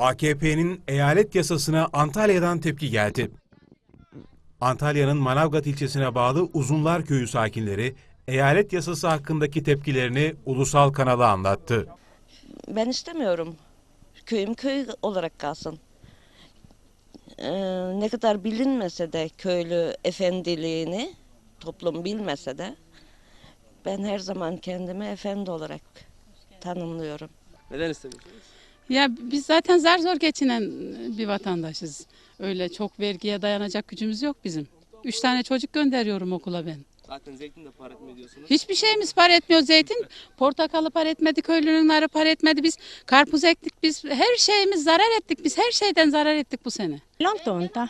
AKP'nin eyalet yasasına Antalya'dan tepki geldi. Antalya'nın Manavgat ilçesine bağlı Uzunlar Köyü sakinleri eyalet yasası hakkındaki tepkilerini ulusal kanala anlattı. Ben istemiyorum. Köyüm köy olarak kalsın. Ee, ne kadar bilinmese de köylü efendiliğini toplum bilmese de ben her zaman kendimi efendi olarak tanımlıyorum. Neden istemiyorsunuz? Ya biz zaten zar zor geçinen bir vatandaşız. Öyle çok vergiye dayanacak gücümüz yok bizim. Üç tane çocuk gönderiyorum okula ben. Zaten zeytin de para etmiyor diyorsunuz. Hiçbir şeyimiz para etmiyor zeytin. Portakalı para etmedi, köylünün narı para etmedi. Biz karpuz ektik, biz her şeyimiz zarar ettik. Biz her şeyden zarar ettik bu sene. London'da.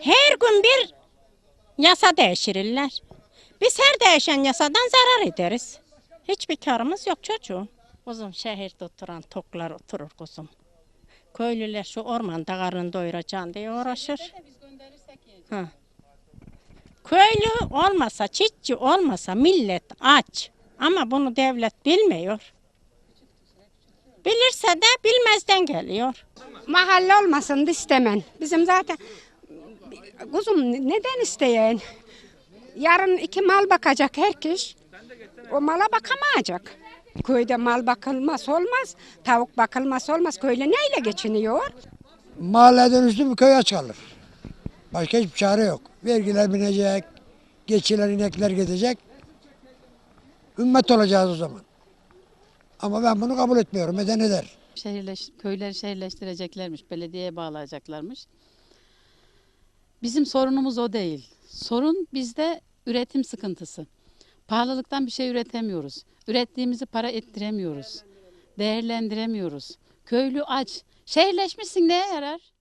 Her gün bir yasa değiştirirler. Biz her değişen yasadan zarar ederiz. Hiçbir karımız yok çocuğum. Kuzum şehirde oturan toklar oturur kuzum. Köylüler şu ormanda karın doyuracağım diye uğraşır. Ha. Köylü olmasa, çiftçi olmasa millet aç. Ama bunu devlet bilmiyor. Bilirse de bilmezden geliyor. Mahalle olmasın da istemen. Bizim zaten kuzum neden isteyen? Yarın iki mal bakacak herkes. O mala bakamayacak. Köyde mal bakılmaz olmaz. Tavuk bakılmaz olmaz. Köylü neyle geçiniyor? Mahalle dönüştü bir köy aç kalır. Başka hiçbir çare yok. Vergiler binecek, geçiler inekler gidecek. Ümmet olacağız o zaman. Ama ben bunu kabul etmiyorum. Neden eder? Şehirleş, köyleri şehirleştireceklermiş, belediyeye bağlayacaklarmış. Bizim sorunumuz o değil. Sorun bizde üretim sıkıntısı. Pahalılıktan bir şey üretemiyoruz. Ürettiğimizi para ettiremiyoruz. Değerlendiremiyoruz. Köylü aç. Şehirleşmişsin neye yarar?